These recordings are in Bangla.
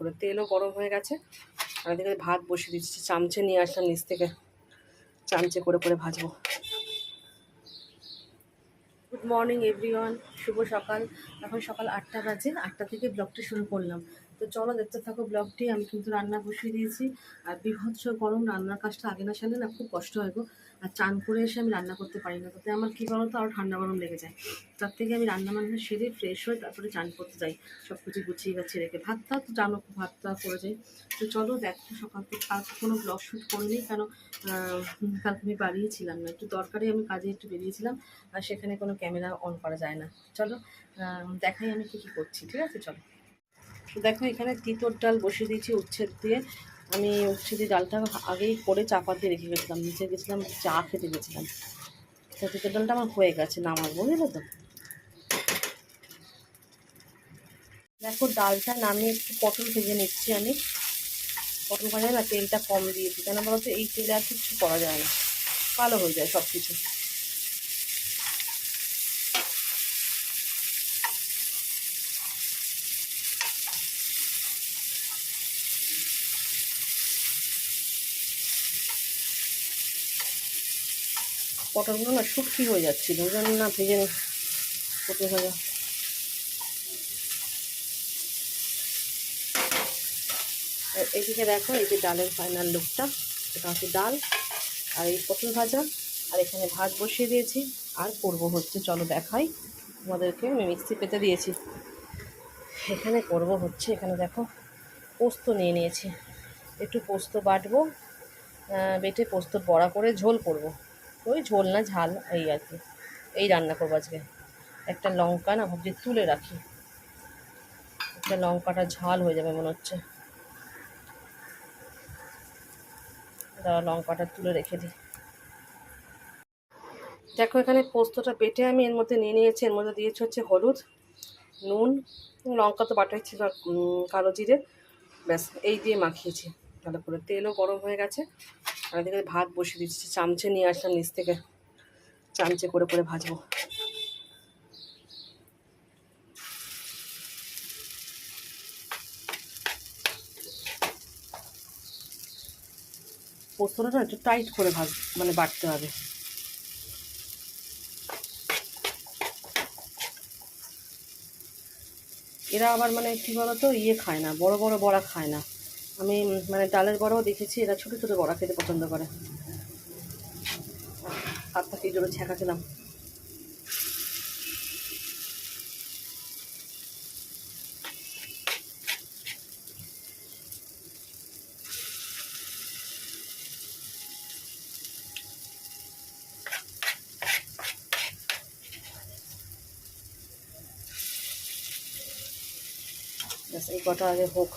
করে তেলও গরম হয়ে গেছে। আর এদিকে ভাত বসিয়ে দিচ্ছি, চামচে নিয়ে আসলাম নিচ থেকে। চামচে করে করে ভাজবো। গুড মর্নিং এভরিওয়ান শুভ সকাল। এখন সকাল আটটা বাজে, আটটা থেকে ব্লগটি শুরু করলাম। তো চলো দেখতে থাকো ব্লগটি, আমি কিন্তু রান্না বসিয়ে দিয়েছি। আর বিভৎস গরম, রান্নার কাজটা আগে না সালে না খুব কষ্ট হয় গো। আর চান করে এসে আমি রান্না করতে পারি না, তাতে আমার কী বলো তো আরও ঠান্ডা গরম লেগে যায়। তার থেকে আমি রান্না বান্না সেরে ফ্রেশ হয়ে তারপরে চান করতে যাই। সব কিছু গুছিয়ে গাছিয়ে রেখে ভাতটা তো জানো ভাতটা করে যাই। তো চলো দেখো, সকাল থেকে কালকে কোনো ব্লগ শ্যুট করিনি, কেন কালকে আমি বাড়িয়েছিলাম না। একটু দরকারি আমি কাজে একটু বেরিয়েছিলাম, আর সেখানে কোনো ক্যামেরা অন করা যায় না। চলো দেখাই আমি কী কী করছি, ঠিক আছে? চলো। দেখো, এখানে তিতর ডাল বসিয়ে দিয়েছি উচ্ছেদ দিয়ে। আমি উচ্ছে ডালটা আগেই করে চাপা দিয়ে রেখে গেছিলাম, নিচে গেছিলাম, চা খেতে গেছিলাম। তো তিতর ডালটা আমার হয়ে গেছে নামার, বুঝলে তো? দেখো, ডালটা নামিয়ে একটু পটল ভেজে নিচ্ছি আমি। পটল ভাজা না তেলটা কম দিয়েছি কেন বলতো এই তেলে আর কিছু করা যায় না। কালো হয়ে যায় সব কিছু পটলগুলো না শুটকি হয়ে যাচ্ছিল, ওই জন্য না ভেজে পটল ভাজা এদিকে দেখো, এই যে ডালের ফাইনাল লুকটা এটা হচ্ছে ডাল আর এই পটল ভাজা, আর এখানে ভাত বসিয়ে দিয়েছি। আর করব হচ্ছে, চলো দেখাই। তোমাদেরকে আমি মিক্সি পেতে দিয়েছি। এখানে করব হচ্ছে, এখানে দেখো, পোস্ত নিয়ে নিয়েছি। একটু পোস্ত বাটবো বেটে পোস্ত বড়া করে ঝোল করব। ওই ঝোল না ঝাল, এই আর কি। এই রান্না করব আজকে। একটা লঙ্কা না ভাবছি তুলে রাখি। একটা লঙ্কাটা ঝাল হয়ে যাবে মনে হচ্ছে। দাঁড়া, লঙ্কাটা তুলে রেখে দিই। দেখো, এখানে পোস্তটা বেটে আমি এর মধ্যে নিয়ে নিয়েছি। এর মধ্যে দিয়েছি হচ্ছে হলুদ, নুন, লঙ্কা তো বাটাই ছিল কালো জিরে। ব্যাস, এই দিয়ে মাখিয়েছি। ভালো করে তেলও গরম হয়ে গেছে। আর এদিকে ভাত বসিয়ে দিচ্ছি চামচে নিয়ে আসলাম নিচ থেকে। চামচে করে করে ভাজবো। পোস্তটা একটু টাইট করে ভাজ মানে বাটতে হবে। এরা আবার মানে কী বলতো ইয়ে খায় না, বড় বড় বড়া খায় না। আমি মানে ডালের বড়াও দেখেছি, এরা ছোটো ছোটো বড়া খেতে পছন্দ করে। হাতটা কি জোরে ছ্যাঁকা খেলাম। এই কটা আগে হোক।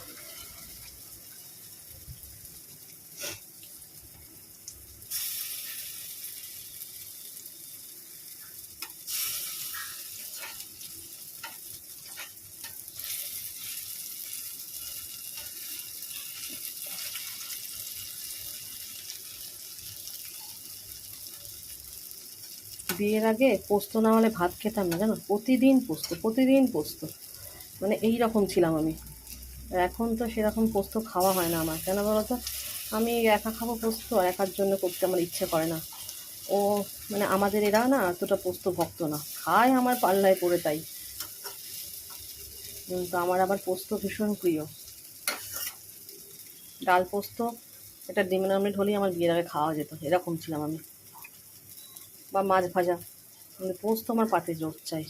বিয়ের আগে পোস্ত না হলে ভাত খেতাম না, জানো? প্রতিদিন পোস্ত প্রতিদিন পোস্ত। মানে এই রকম ছিলাম আমি। এখন তো সেরকম পোস্ত খাওয়া হয় না আমার। কেন বলো তো? আমি একা খাব পোস্ত, আর একার জন্য করতে আমার ইচ্ছে করে না। ও মানে আমাদের এরা না এতটা পোস্ত ভক্ত না। খায় আমার পাল্লায় পড়ে তাই। কিন্তু আমার আবার পোস্ত ভীষণ প্রিয়। ডাল পোস্ত এটা ডিমের অমলেট হলেই আমার বিয়ের আগে খাওয়া যেত। এরকম ছিলাম আমি। বা মাছ ভাজা। কিন্তু পোস্ত আমার পাতে জোর চাই।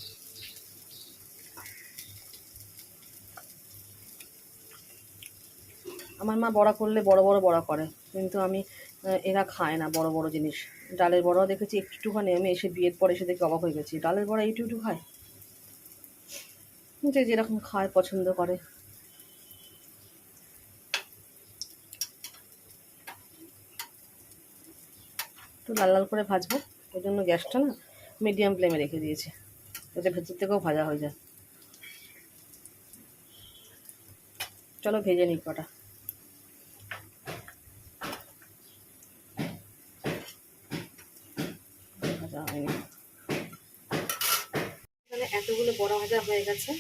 আমার মা বড়া করলে বড় বড় বড়া করে, কিন্তু আমি এরা খায় না বড় বড় জিনিস। ডালের বড়াও দেখেছি একটুখানি, আমি এসে বিয়ের পর এসে দেখে অবাক হয়ে গেছি। ডালের বড়া একটু একটু খায়? যে যেরকম খায়, পছন্দ করে। একটু লাল লাল করে ভাজবো। ওই জন্য গ্যাসটা না মিডিয়াম ফ্লেমে রেখে দিয়েছি। যাতে ভেতর থেকেও ভাজা হয়ে যায়। চলো ভেজে নিই কটা। ভাজা হয়নি। এখানে এতগুলো বড়া ভাজা হয়ে গেছে।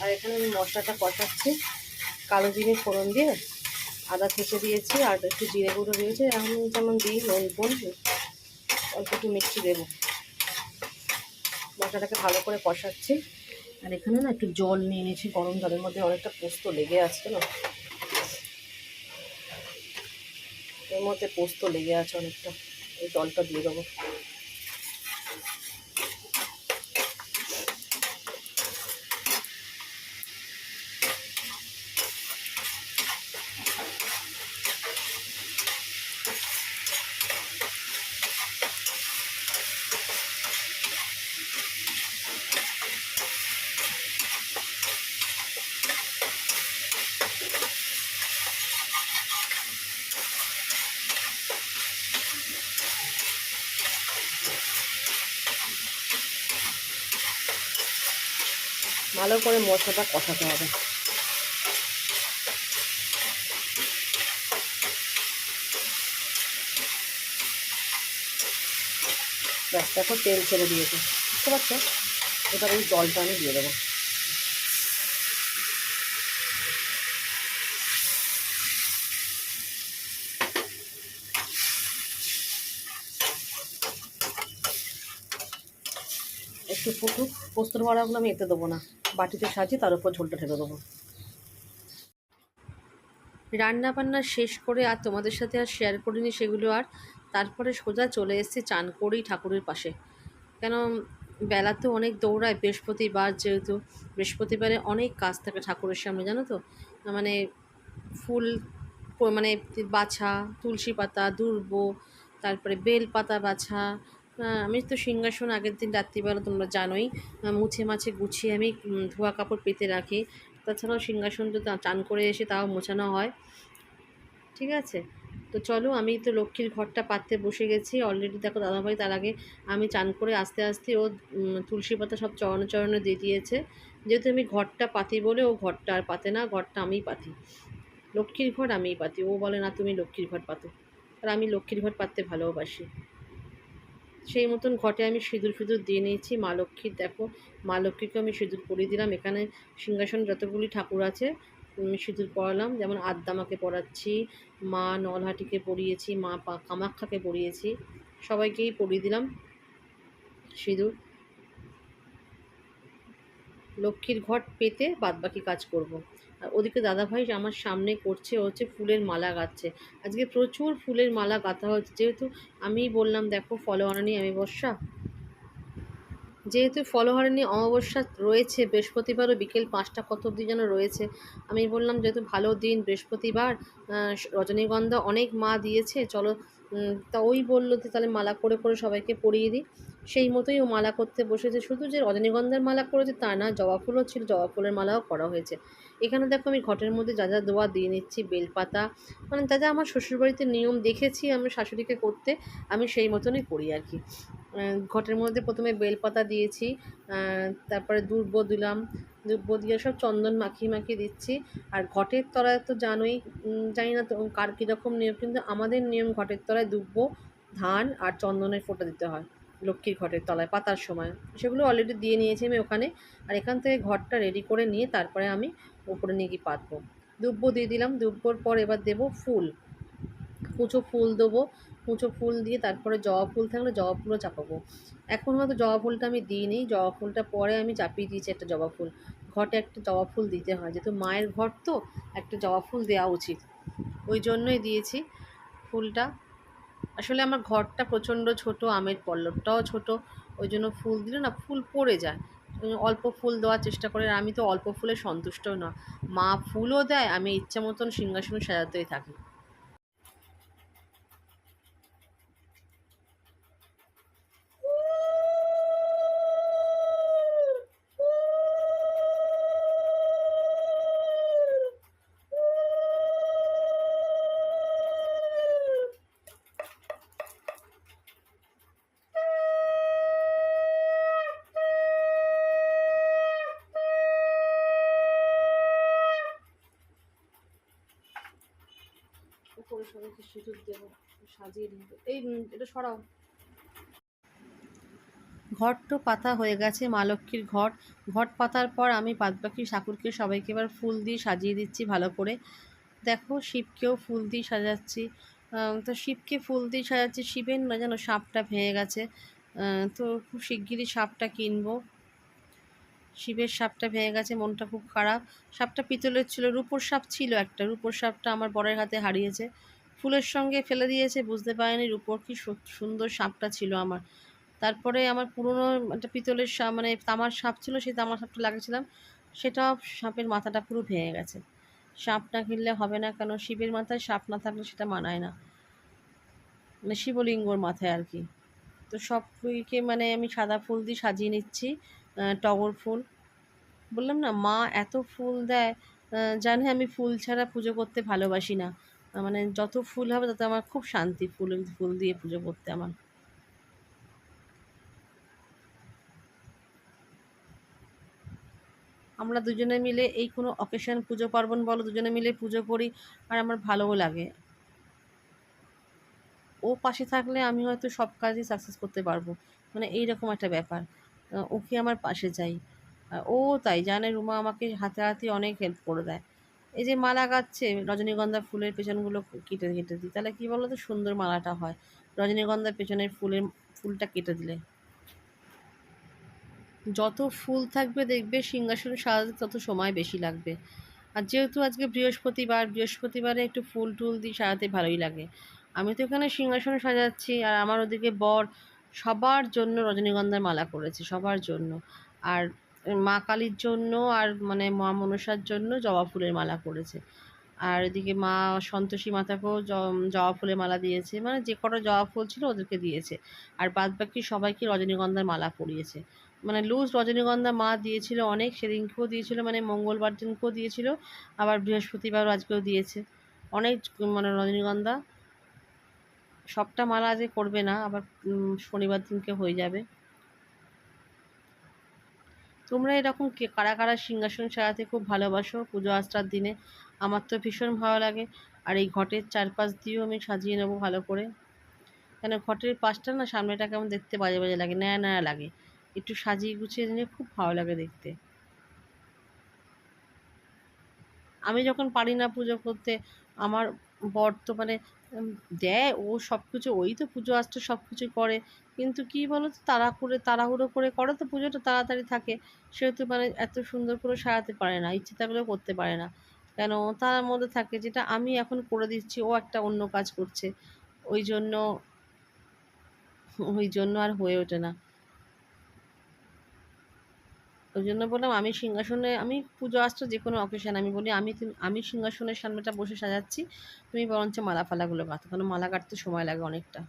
আর এখানে আমি মশলাটা কষাচ্ছি। কালো জিরে ফোড়ন দিয়ে আদা থেঁচে দিয়েছি আর একটু জিরে গুঁড়ো দিয়েছি। এখন যেমন দিই নুন বোন অল্প একটু মিষ্টি দেবো। মশলাটাকে ভালো করে কষাচ্ছি। আর এখানে না একটু জল নিয়ে নিয়েছি, গরম জলের মধ্যে অনেকটা পোস্ত লেগে আছে না। এর মধ্যে পোস্ত লেগে আছে অনেকটা। এই জলটা দিয়ে দেবো। ভালো করে মশলাটা কষাতে হবে। ব্যাস, দেখো তেল ছেড়ে দিয়েছে। বুঝতে পারছ? এবার এই জলটা আমি দিয়ে দেবো। একটু ফুটুক পোস্তর বড়াগুলো আমি এতে দেবো না। বাটিতে সাজিয়ে তার উপর ঝোলটা ঢেলে দেবো। রান্না বান্না শেষ করে আর তোমাদের সাথে আর শেয়ার করিনি সেগুলো আর। তারপরে সোজা চলে এসেছি চান করেই ঠাকুরের পাশে। কেন, বেলা তো অনেক দৌড়ায়, বৃহস্পতিবার যেহেতু, বৃহস্পতিবারে অনেক কাজ থাকে ঠাকুরের সামনে, জানো তো? মানে ফুল মানে বাছা, তুলসী পাতা, দুর্ব, তারপরে বেল পাতা বাছা আমি তো সিংহাসন আগের দিন রাত্রিবেলা তোমরা জানোই মুছে মাছে গুছিয়ে আমি ধোয়া কাপড় পেতে রাখি। তাছাড়াও সিংহাসন তো চান করে এসে তাও মোছানো হয়। ঠিক আছে? তো চলো, আমি তো লক্ষ্মীর ঘরটা পাততে বসে গেছি। অলরেডি দেখো দাদাভাই তার আগে আমি চান করে আস্তে আস্তে ও তুলসী পাতা সব চরণে চরণে দিয়ে দিয়েছে। যেহেতু আমি ঘরটা পাতি বলে ও ঘরটা আর পাতে না, ঘরটা আমিই পাতি। লক্ষ্মীর ঘর আমিই পাতি। ও বলে, না, তুমি লক্ষ্মীর ঘর পাতো। আর আমি লক্ষ্মীর ঘর পাততে ভালোবাসি। সেই মতন ঘটে আমি সিঁদুর ফিঁদুর দিয়ে নিয়েছি। মা লক্ষ্মীর দেখো, মা লক্ষ্মীকে আমি সিঁদুর পরিয়ে দিলাম। এখানে সিংহাসন যতগুলি ঠাকুর আছে, আমি সিঁদুর পরালাম। যেমন আদ্দামাকে পরাচ্ছি, মা নলহাটিকে পরিয়েছি, মা পা কামাক্ষাকে পরিয়েছি। সবাইকেই পরিয়ে দিলাম সিঁদুর। লক্ষ্মীর ঘট পেতে বাদবাকি কাজ করব। আর ওদিকে দাদাভাই আমার সামনে করছে হচ্ছে ফুলের মালা গাচ্ছে। আজকে প্রচুর ফুলের মালা গাঁথা হচ্ছে যেহেতু আমি বললাম, দেখো ফলোয়ারানি আমি বর্ষা যেহেতু ফলোহারিণী অমাবস্যা রয়েছে বৃহস্পতিবারও বিকেল পাঁচটা কত অবধি যেন রয়েছে, আমি বললাম যেহেতু ভালো দিন, বৃহস্পতিবার রজনীগন্ধা অনেক মা দিয়েছে, চলো তা ওই বলল যে তাহলে মালা করে করে সবাইকে পরিয়ে দিই। সেই মতোই ও মালা করতে বসেছে। শুধু যে রজনীগন্ধার মালা করেছে তা না, জবা ফুলও ছিল, জবা ফুলের মালাও করা হয়েছে। এখানে দেখো আমি ঘটের মধ্যে যা যা দোয়া দিয়ে নিচ্ছি, বেলপাতা মানে যা যা আমার শ্বশুরবাড়িতে নিয়ম দেখেছি আমি শাশুড়িকে করতে, আমি সেই মতনই করি আর কি। ঘটের মধ্যে প্রথমে বেলপাতা দিয়েছি তারপরে দুর্ব দিলাম, দুর্ব দিয়ে সব চন্দন মাখিয়ে মাখিয়ে দিচ্ছি। আর ঘটের তলায় তো জানোই জানি না তো কার কীরকম নিয়ম, কিন্তু আমাদের নিয়ম ঘটের তলায় দুব্ব ধান আর চন্দনের ফোঁটা দিতে হয়। লক্ষ্মীর ঘরের তলায় পাতার সময়। সেগুলো অলরেডি দিয়ে নিয়েছি আমি ওখানে। আর এখান থেকে ঘরটা রেডি করে নিয়ে তারপরে আমি উপরে নিয়ে গিয়ে পাতবো। দুব্ব দিয়ে দিলাম। দুব্বর পর এবার দেবো ফুল। কুচো ফুল দেবো। কুচো ফুল দিয়ে তারপরে জবা ফুল থাকলে জবা ফুলও চাপাবো। এখন হয়তো জবা ফুলটা আমি দিইনি। জবা ফুলটা পরে আমি চাপিয়ে দিয়েছি একটা জবা ফুল। ঘটে একটা জবা ফুল দিতে হয়। যেহেতু মায়ের ঘর তো, একটা জবা ফুল দেওয়া উচিত। ওই জন্যই দিয়েছি ফুলটা। আসলে আমার ঘরটা প্রচণ্ড ছোট, আমের পল্লবটাও ছোট। ওই জন্য ফুল দিলে না ফুল পড়ে যায়। অল্প ফুল দেওয়ার চেষ্টা করে আমি তো অল্প ফুলে সন্তুষ্ট না মা ফুলও দেয়, আমি ইচ্ছা মতন সিংহাসন সাজাতেই থাকি। উপরে সবাইকে সিঁদুর দেবো, সাজিয়ে নেব এই এটা সরাও। ঘট তো পাতা হয়ে গেছে, মা লক্ষ্মীর ঘট। ঘট পাতার পর আমি বাদবাকি ঠাকুরকে সবাইকে এবার ফুল দিয়ে সাজিয়ে দিচ্ছি ভালো করে। দেখো, শিবকেও ফুল দিয়ে সাজাচ্ছি। তো শিবকে ফুল দিয়ে সাজাচ্ছি। শিবের না যেন সাপটা ভেঙে গেছে। তো খুব শিগগিরই সাপটা কিনবো। শিবের সাপটা ভেঙে গেছে, মনটা খুব খারাপ। সাপটা পিতলের ছিল, রূপোর সাপ ছিল একটা। রূপোর সাপটা আমার বরের হাতে হারিয়েছে। ফুলের সঙ্গে ফেলে দিয়েছে, বুঝতে পারিনি রূপোর কি সুন্দর সাপটা ছিল আমার। তারপরে আমার পুরনো একটা পিতলের সাপ মানে তামার সাপ ছিল, সেই তামার সাপটা লাগিয়েছিলাম। সেটা সাপের মাথাটা পুরো ভেঙে গেছে। সাপ না কিনলে হবে না কেন? শিবের মাথায় সাপ না থাকলে সেটা মানায় না। মানে শিবলিঙ্গর মাথায় আর কি। তো সবকে মানে আমি সাদা ফুল দিয়ে সাজিয়ে নিচ্ছি। টগর ফুল। বললাম না, মা এত ফুল দেয় জানে আমি ফুল ছাড়া পুজো করতে ভালোবাসি না। মানে যত ফুল হবে তত আমার খুব শান্তি ফুল ফুল দিয়ে পুজো করতে আমার। আমরা দুজনে মিলে এই কোনো অকেশন পুজো পার্বণ বলো, দুজনে মিলে পুজো করি আর আমার ভালোও লাগে। ও পাশে থাকলে আমি হয়তো সব কাজই সাকসেস করতে পারব। মানে এইরকম একটা ব্যাপার। ওকে আমার পাশে চাই ও তাই জানে রুমা আমাকে হাতে হাতে অনেক হেল্প করে দেয়। এই যে মালা গাচ্ছে রজনীগন্ধা ফুলের পেছনগুলো কেটে কেটে দিই। তাহলে কী বলো তো সুন্দর মালাটা হয়। রজনীগন্ধার পেছনের ফুলের, ফুলটা কেটে দিলে। যত ফুল থাকবে দেখবে সিংহাসন সাজাতে তত সময় বেশি লাগবে। আর যেহেতু আজকে বৃহস্পতিবার, বৃহস্পতিবারে একটু ফুল টুল দিয়ে সাজাতে ভালোই লাগে। আমি তো এখানে সিংহাসন সাজাচ্ছি, আর আমার ওদিকে বর সবার জন্য রজনীগন্ধার মালা করেছে সবার জন্য। আর মা কালীর জন্য আর মানে মা মনসার জন্য জবা ফুলের মালা করেছে আর এদিকে মা সন্তোষী মাতাকেও জবা ফুলের মালা দিয়েছে। মানে যে কটা জবা ফুল ছিল ওদেরকে দিয়েছে। আর বাদ বাকি সবাইকে রজনীগন্ধার মালা পরিয়েছে। মানে লুজ রজনীগন্ধা মা দিয়েছিল অনেক, সেদিনকেও দিয়েছিল মানে মঙ্গলবার দিনকেও দিয়েছিল, আবার বৃহস্পতিবারও আজকেও দিয়েছে। অনেক মানে রজনীগন্ধা। সবটা মালা আজকে করবে না, আবার শনিবার দিনকে হয়ে যাবে। তোমরা এরকম কে, কারা কারা সিংহাসন সাজাতে খুব ভালোবাসো পুজো আস্টার দিনে? আমার তো ভীষণ ভালো লাগে। আর এই ঘটের চারপাশ দিয়েও আমি সাজিয়ে নেব ভালো করে। কেন ঘটের পাশটা না সামনেটা কেমন দেখতে বাজে বাজে লাগে ন্যায় ন্যায় লাগে। একটু সাজিয়ে গুছিয়ে নিলে খুব ভালো লাগে দেখতে। আমি যখন পারি না পুজো করতে, আমার বর তো মানে দেয়। ও সব কিছু ওই তো পুজো আসতে সব কিছু করে। কিন্তু কি বলো তো তাড়া করে, তাড়াহুড়ো করে করে তো পুজোটা তাড়াতাড়ি থাকে। সেহেতু মানে এত সুন্দর করে সারাতে পারে না, ইচ্ছে থাকলেও করতে পারে না। কেন? তার মধ্যে থাকে যেটা আমি এখন করে দিচ্ছি, ও একটা অন্য কাজ করছে। ওই জন্য ওই জন্য আর হয়ে ওঠে না। ওই জন্য বললাম আমি সিংহাসনে, আমি পুজো আসছো যে কোনো অকেশন আমি বলি, আমি আমি সিংহাসনের সামনেটা বসে সাজাচ্ছি, তুমি বরঞ্চ মালা ফালাগুলো গাঁথো কারণ মালা কাটতে সময় লাগে অনেকটা।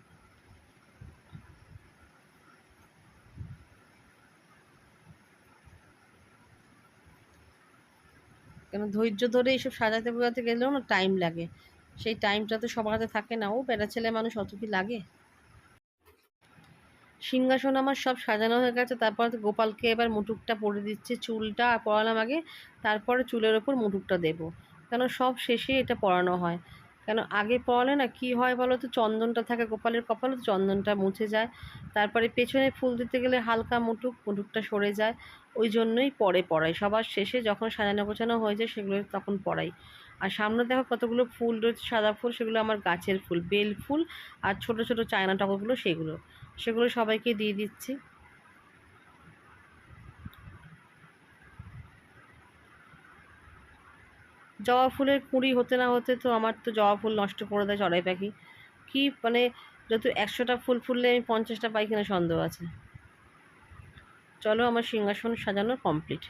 কেন ধৈর্য ধরে এইসব সাজাতে বোঝাতে গেলেও না টাইম লাগে। সেই টাইমটা তো সবার হাতে থাকে না। ও বেটা ছেলে মানুষ, অত কি লাগে? সিংহাসন আমার সব সাজানো হয়ে গেছে। তারপর গোপালকে এবার মুটুকটা পরে দিচ্ছে চুলটা পরালাম আগে। তারপরে চুলের ওপর মুটুকটা দেবো। কেন সব শেষে এটা পরানো হয়। কেন আগে পরালে না কি হয় বলো তো চন্দনটা থাকে গোপালের কপালে, তো চন্দনটা মুছে যায়। তারপরে পেছনে ফুল দিতে গেলে হালকা মুটুক, মুটুকটা সরে যায়। ওই জন্যই পরে পড়াই সবার শেষে যখন সাজানো গোছানো হয়ে যায় সেগুলো তখন পড়াই আর সামনে দেখো কতগুলো ফুল রয়েছে, সাদা ফুল, সেগুলো আমার গাছের ফুল, বেল ফুল আর ছোট ছোট চায়না টগরগুলো সেগুলো। সেগুলো সবাইকে দিয়ে দিচ্ছি। জবা ফুলের কুঁড়ি হতে না হতে তো আমার তো জবা ফুল নষ্ট করে দেয় চড়াই পাখি। কি মানে যত একশোটা ফুল ফুললে আমি পঞ্চাশটা পাই কিনা সন্দেহ আছে। চলো আমার সিংহাসন সাজানো কমপ্লিট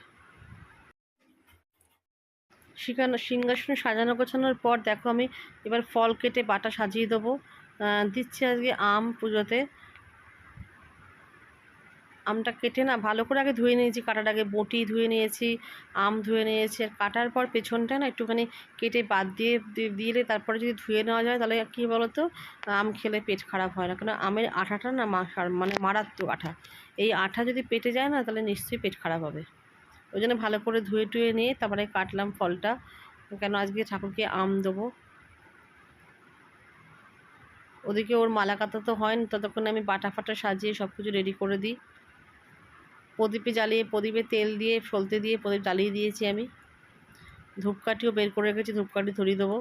সিংহাসন সিংহাসন সাজানো গোছানোর পর দেখো আমি এবার ফল কেটে বাটা সাজিয়ে দেবো। দিচ্ছি আজকে আম পুজোতে। আমটা কেটে না, ভালো করে আগে ধুয়ে নিয়েছি, কাটার আগে বটি ধুয়ে নিয়েছি, আম ধুয়ে নিয়েছি, আর কাটার পর পেছনটা না একটুখানি কেটে বাদ দিয়ে দিলে তারপরে যদি ধুয়ে নেওয়া যায় তাহলে কী বলো তো আম খেলে পেট খারাপ হয় না। কারণ আমের আঠাটা না মানে মারাত্মক আঠা। এই আঠা যদি পেটে যায় না তাহলে নিশ্চয়ই পেট খারাপ হবে। ওই জন্য ভালো করে ধুয়ে টুয়ে নিয়ে তারপরে কাটলাম ফলটা। কেন আজকে ঠাকুরকে আম দেবো। ওদিকে ওর মালা কাটা তো হয়নি, ততক্ষণে আমি বাটা ফাটা সাজিয়ে সব কিছু রেডি করে দিই। প্রদীপে জ্বালিয়ে, প্রদীপে তেল দিয়ে, ফলতে দিয়ে প্রদীপ জ্বালিয়ে দিয়েছি আমি। ধূপকাঠিও বের করে রেখেছি, ধূপকাঠি ধরিয়ে দেবো।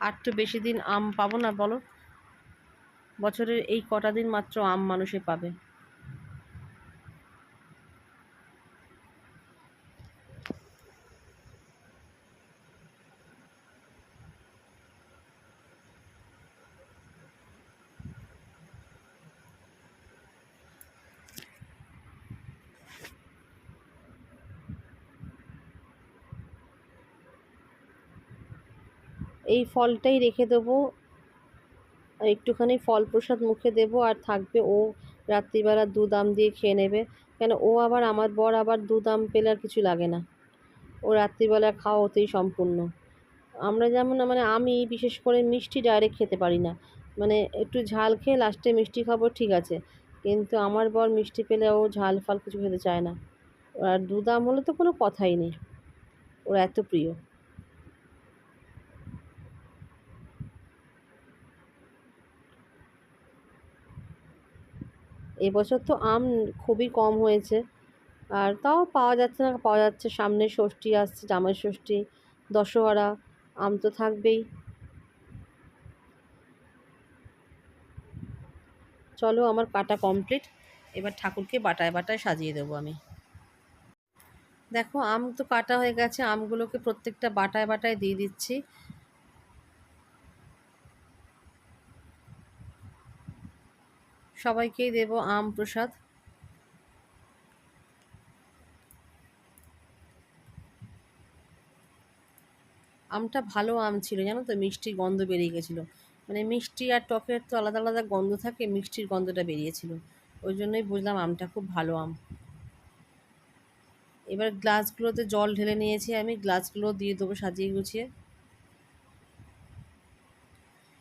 আর তো বেশি দিন আম পাবো না, বলো? বছরের এই কটা দিন মাত্র আম মানুষে পাবে। এই ফলটাই রেখে দেবো। একটুখানি ফল প্রসাদ মুখে দেবো আর থাকবে ও রাত্রিবেলা দুধ আম দিয়ে খেয়ে নেবে। কেন ও আবার আমার বর আবার দুধ আম পেলে আর কিছু লাগে না। ও রাত্রিবেলা খাওয়া ওতেই সম্পূর্ণ। আমরা যেমন মানে আমি বিশেষ করে মিষ্টি ডাইরেক্ট খেতে পারি না। মানে একটু ঝাল খেয়ে লাস্টে মিষ্টি খাব ঠিক আছে। কিন্তু আমার বর মিষ্টি পেলে ও ঝাল ফাল কিছু খেতে চায় না। আর দুধ আম হলে তো কোনো কথাই নেই। ওর এত প্রিয়। এবছর তো আম খুবই কম হয়েছে। আর তাও পাওয়া যাচ্ছে না, পাওয়া যাচ্ছে। সামনে ষষ্ঠী আসছে, জামাই ষষ্ঠী, দশহরা, আম তো থাকবেই। চলো আমার কাটা কমপ্লিট এবার ঠাকুরকে বাটায় বাটায় সাজিয়ে দেবো আমি। দেখো, আম তো কাটা হয়ে গেছে। আমগুলোকে প্রত্যেকটা বাটায় বাটায় দিয়ে দিচ্ছি। সবাইকেই দেব আম প্রসাদ। আমটা ভালো আম ছিল, জানো তো? মিষ্টির গন্ধ বেরিয়ে গেছিল। মানে মিষ্টি আর টকের তো আলাদা আলাদা গন্ধ থাকে, মিষ্টির গন্ধটা বেরিয়েছিল। ওই জন্যই বুঝলাম আমটা খুব ভালো আম। এবার গ্লাসগুলোতে জল ঢেলে নিয়েছি আমি, গ্লাসগুলো দিয়ে দেবো সাজিয়ে গুছিয়ে।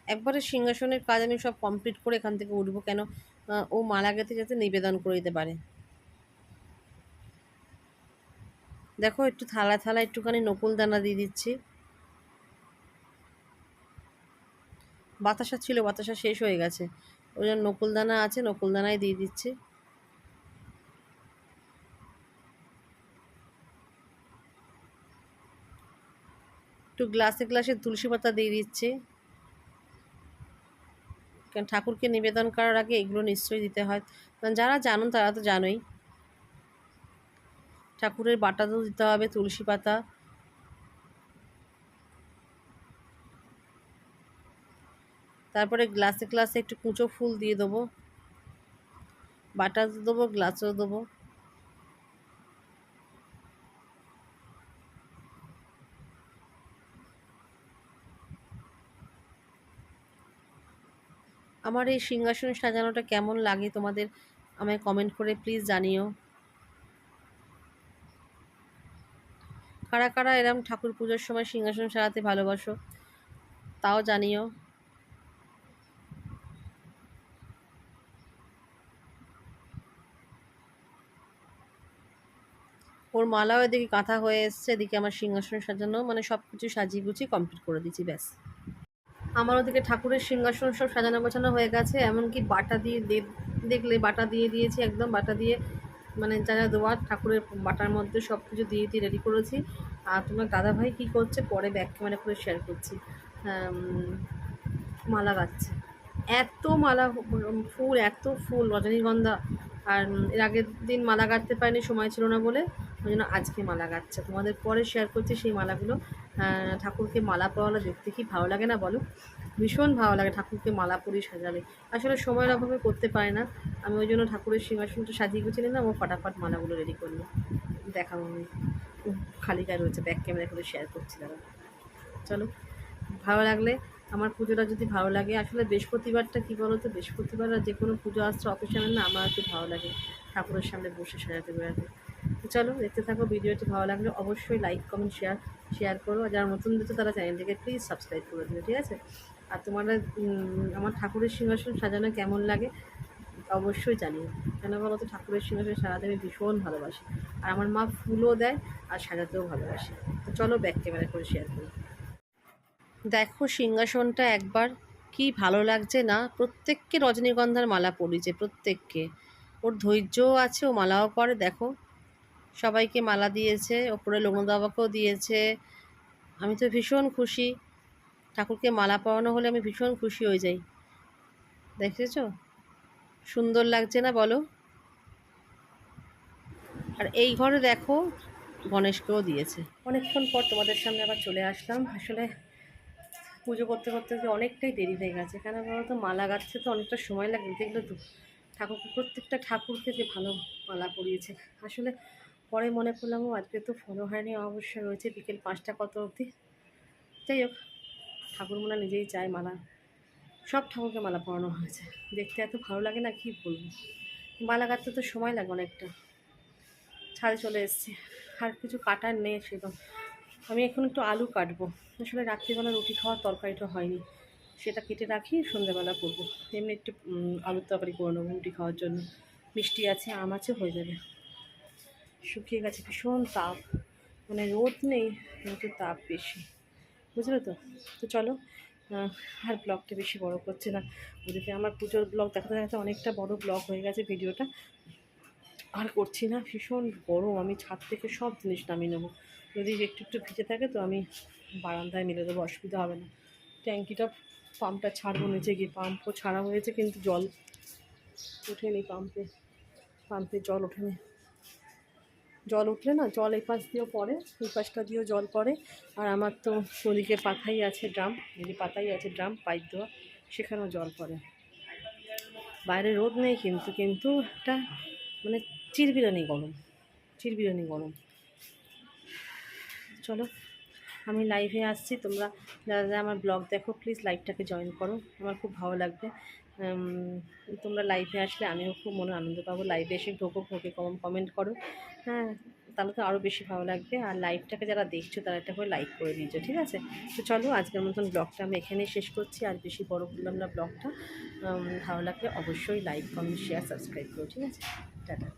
একবারে সিংহাসনের কাজ আমি সব কমপ্লিট করে এখান থেকে উঠবো। কেন? ও মালা গেতে যাতে নিবেদন করে দিতে পারে। দেখো, একটু থালা থালা, একটুখানি নকুল দানা দিয়ে দিচ্ছি। বাতাসা ছিল, বাতাসা শেষ হয়ে গেছে। ওই জন্য নকুল দানা আছে নকুলদানাই দিয়ে দিচ্ছি। একটু গ্লাসে গ্লাসে তুলসী পাতা দিয়ে দিচ্ছি। ঠাকুরকে নিবেদন করার আগে এগুলো নিশ্চয়ই দিতে হয়। যারা জানুন তারা তো জানোই। ঠাকুরের বাটা তো দিতে হবে, তুলসী পাতা। তারপরে গ্লাসে গ্লাসে একটু কুঁচো ফুল দিয়ে দেবো। বাটা দেবো, গ্লাসও দেবো। আমার এই সিংহাসন সাজানোটা কেমন লাগে তোমাদের আমায় কমেন্ট করে প্লিজ জানিও। কারা কারা এরম ঠাকুর পুজোর সময় সিংহাসন সাজাতে ভালোবাসো, তাও জানিও। ওর মালাও এদিকে কাঁথা হয়ে এসছে, এদিকে আমার সিংহাসন সাজানো মানে সব কিছু সাজিয়ে গুছিয়ে কমপ্লিট করে দিচ্ছি ব্যাস। আমার ওদিকে ঠাকুরের সিংহাসন সব সাজানো গোছানো হয়ে গেছে, এমনকি বাটা দিয়ে দেখলে বাটা দিয়ে দিয়েছি একদম, বাটা দিয়ে মানে যা যা দেওয়ার ঠাকুরের বাটার মধ্যে সব কিছু দিয়ে দিয়ে রেডি করেছি। আর তোমার দাদাভাই কী করছে, পরে ব্যাক ক্যামেরা করে শেয়ার করছি মালা গাচ্ছে। এত মালা ফুল, এত ফুল, রজনীগন্ধা। আর এর আগের দিন মালা গাঁথতে পারিনি, সময় ছিল না বলে। ওই জন্য আজকে মালা গাচ্ছে। তোমাদের পরে শেয়ার করছি সেই মালাগুলো। ঠাকুরকে মালা পরালে দেখতে কি ভালো লাগে না বলো? ভীষণ ভালো লাগে ঠাকুরকে মালা পরি সাজালে। আসলে সময়ের অভাবে করতে পারে না। আমি ওই জন্য ঠাকুরের সিংহাসনটা সাজিয়ে গুছিয়ে নিলাম, ও ফটাফট মালাগুলো রেডি করল। দেখাবো আমি। খালি গায়ে রয়েছে ব্যাক ক্যামেরা করে শেয়ার করছি দাদা চলো, ভালো লাগলে আমার পুজোটা যদি ভালো লাগে। আসলে বৃহস্পতিবারটা কী বলো তো বৃহস্পতিবার আর যে কোনো পুজো আসছে অফিসে না, আমার একটু ভালো লাগে। ঠাকুরের সামনে বসে সাজাতে বেড়াতে। তো চলো, দেখতে থাকো, ভিডিওটি ভালো লাগলে অবশ্যই লাইক কমেন্ট শেয়ার শেয়ার করো। আর যারা নতুন দিতে তারা চ্যানেলটিকে প্লিজ সাবস্ক্রাইব করে দেবে ঠিক আছে? আর তোমার আমার ঠাকুরের সিংহাসন সাজানো কেমন লাগে অবশ্যই জানিও। কেন বলো তো, ঠাকুরের সিংহাসন সাজাতে আমি ভীষণ ভালোবাসি। আর আমার মা ফুলও দেয় আর সাজাতেও ভালোবাসি। তো চলো ব্যাক ক্যামেরা করে শেয়ার করি। দেখো সিংহাসনটা একবার, কি ভালো লাগছে না? প্রত্যেককে রজনীগন্ধার মালা পরিয়েছে, প্রত্যেককে। ওর ধৈর্যও আছে, ও মালাও করে দেখো। সবাইকে মালা দিয়েছে, ওপরে বাবাকেও দিয়েছে। আমি তো ভীষণ খুশি। ঠাকুরকে মালা পরানো হলে আমি ভীষণ খুশি হয়ে যাই। দেখেছ? সুন্দর লাগছে না বলো? আর এই ঘরে দেখো, গণেশকেও দিয়েছে। অনেকক্ষণ পর তোমাদের সামনে আবার চলে আসলাম। আসলে পুজো করতে করতে যে অনেকটাই দেরি হয়ে গেছে। কেন বলো তো? মালা গাছতে তো অনেকটা সময় লাগে। দেখলে তো ঠাকুর প্রত্যেকটা ঠাকুরকে যে ভালো মালা পরিয়েছে। আসলে পরে মনে করলাম আজকে তো ফলো হয়নি অবশ্যই রয়েছে বিকেল পাঁচটা কত অবধি। যাই হোক ঠাকুর মনে নিজেই চায় মালা। সব ঠাকুরকে মালা পরানো হয়েছে। দেখতে এত ভালো লাগে না, কি বলব? মালা গাঁথতে তো সময় লাগে অনেকটা। ছাদে চলে এসেছি। আর কিছু কাটার নেই সেরকম। আমি এখন একটু আলু কাটবো। আসলে রাত্রিবেলা রুটি খাওয়ার তরকারিটা হয়নি। সেটা কেটে রাখি, সন্ধ্যেবেলা করব। এমনি একটু আলুর তরকারি করে নেব রুটি খাওয়ার জন্য। মিষ্টি আছে, আম আছে, হয়ে যাবে। শুকিয়ে গেছে ভীষণ তাপ। মানে রোদ নেই, কিন্তু তাপ বেশি। বুঝলে তো? তো চলো আর ব্লগটা বেশি বড় করছে না। ওদিকে আমার পুজোর ব্লগ দেখাতে দেখাতে অনেকটা বড় ব্লগ হয়ে গেছে ভিডিওটা। আর করছি না, ভীষণ গরম। আমি ছাদ থেকে সব জিনিস নামিয়ে নেব। যদি একটু একটু ভিজে থাকে তো আমি বারান্দায় মেলে দেবো, অসুবিধা হবে না। ট্যাঙ্কিটা পাম্পটা ছাড়বো নিচে গিয়ে, পাম্পও ছাড়া হয়েছে কিন্তু জল ওঠেনি পাম্পে। পাম্পে জল ওঠেনি। জল উঠলে না, জল এই পাশ দিয়েও পড়ে এই পাশটা দিয়েও জল পড়ে। আর আমার তো ওদিকে পাতাই আছে ড্রাম এই যে পাতাই আছে ড্রাম, পাইপ দেওয়া, সেখানেও জল পড়ে। বাইরে রোদ নেই কিন্তু কিন্তু একটা মানে চিরবিরানি গরম চিরবিরানি গরম। চলো। আমি লাইভে আসছি, তোমরা যারা যারা আমার ব্লগ দেখো প্লিজ লাইভটাকে জয়েন করো, আমার খুব ভালো লাগবে। তোমরা লাইভে আসলে আমিও খুব মনে আনন্দ পাবো লাইভে এসে ঢোকো, ঢোকে কম কমেন্ট করো। হ্যাঁ তাহলে তো আরও বেশি ভালো লাগবে। আর লাইভটাকে যারা দেখছ, তারা একটা করে লাইক করে দিয়েছ ঠিক আছে? তো চলো, আজকের মতন ব্লগটা আমি এখানেই শেষ করছি। আর বেশি বড় করলাম না ব্লগটা ভালো লাগলে অবশ্যই লাইক কমেন্ট শেয়ার সাবস্ক্রাইব করো, ঠিক আছে? টাটা।